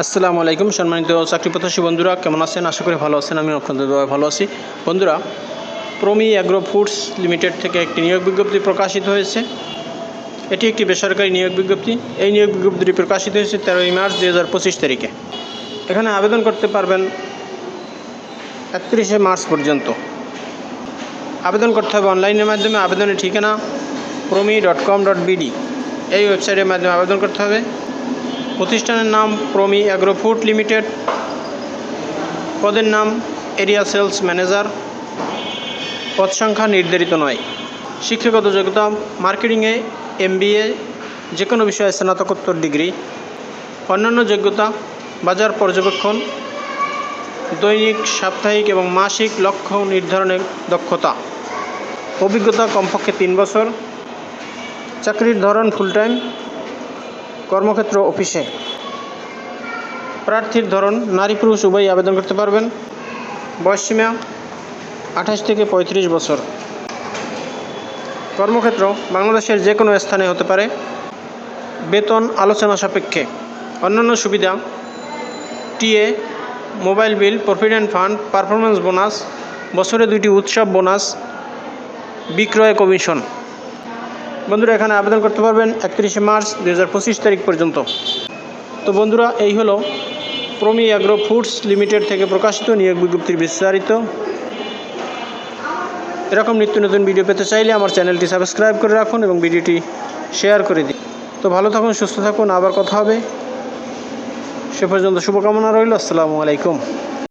আসসালামু আলাইকুম, সম্মানিত চাকরি প্রত্যাশী বন্ধুরা, কেমন আছেন? আশা করি ভালো আছেন আমি আপনাদের ভালো আছি। বন্ধুরা, প্রমি অ্যাগ্রো ফুডস লিমিটেড থেকে একটি নিয়োগ বিজ্ঞপ্তি প্রকাশিত হয়েছে। এটি একটি বেসরকারি নিয়োগ বিজ্ঞপ্তি। এই নিয়োগ বিজ্ঞপ্তিটি প্রকাশিত হয়েছে তেরোই মার্চ দুই হাজার পঁচিশ তারিখে। এখানে আবেদন করতে পারবেন একত্রিশে মার্চ পর্যন্ত। আবেদন করতে হবে অনলাইনের মাধ্যমে। আবেদনের ঠিকানা Promi dot com dot BD. এই ওয়েবসাইটের মাধ্যমে আবেদন করতে হবে। প্রতিষ্ঠানের নাম প্রমি অ্যাগ্রো ফুড লিমিটেড। পদের নাম এরিয়া সেলস ম্যানেজার। পদ সংখ্যা নির্ধারিত নয়। শিক্ষাগত যোগ্যতা, মার্কেটিংয়ে এমবিএ যে কোনো বিষয়ে স্নাতকোত্তর ডিগ্রি। অন্যান্য যোগ্যতা, বাজার পর্যবেক্ষণ, দৈনিক, সাপ্তাহিক এবং মাসিক লক্ষ্য নির্ধারণের দক্ষতা। অভিজ্ঞতা কমপক্ষে তিন বছর। চাকরির ধরন ফুল টাইম কর্মক্ষেত্র অফিসে। প্রার্থীর ধরন, নারী পুরুষ উভয়ই আবেদন করতে পারবেন। বয়সসীমা আঠাশ থেকে পঁয়ত্রিশ বছর। কর্মক্ষেত্র বাংলাদেশের যে কোনো স্থানে হতে পারে। বেতন আলোচনা সাপেক্ষে। অন্যান্য সুবিধা, TA, mobile bill provident fund performance bonus, বছরে দুইটি উৎসব বোনাস, বিক্রয় কমিশন। বন্ধুরা, এখানে আবেদন করতে পারবেন একত্রিশে মার্চ দু হাজার পঁচিশ তারিখ পর্যন্ত। তো বন্ধুরা, এই হলো প্রমি অ্যাগ্রো ফুডস লিমিটেড থেকে প্রকাশিত নিয়োগ বিজ্ঞপ্তির বিস্তারিত। এরকম নিত্য নতুন ভিডিও পেতে চাইলে আমার চ্যানেলটি সাবস্ক্রাইব করে রাখুন এবং ভিডিওটি শেয়ার করে দিন। তো ভালো থাকুন, সুস্থ থাকুন, আবার কথা হবে। সে পর্যন্ত শুভকামনা রইল, আসসালামু আলাইকুম।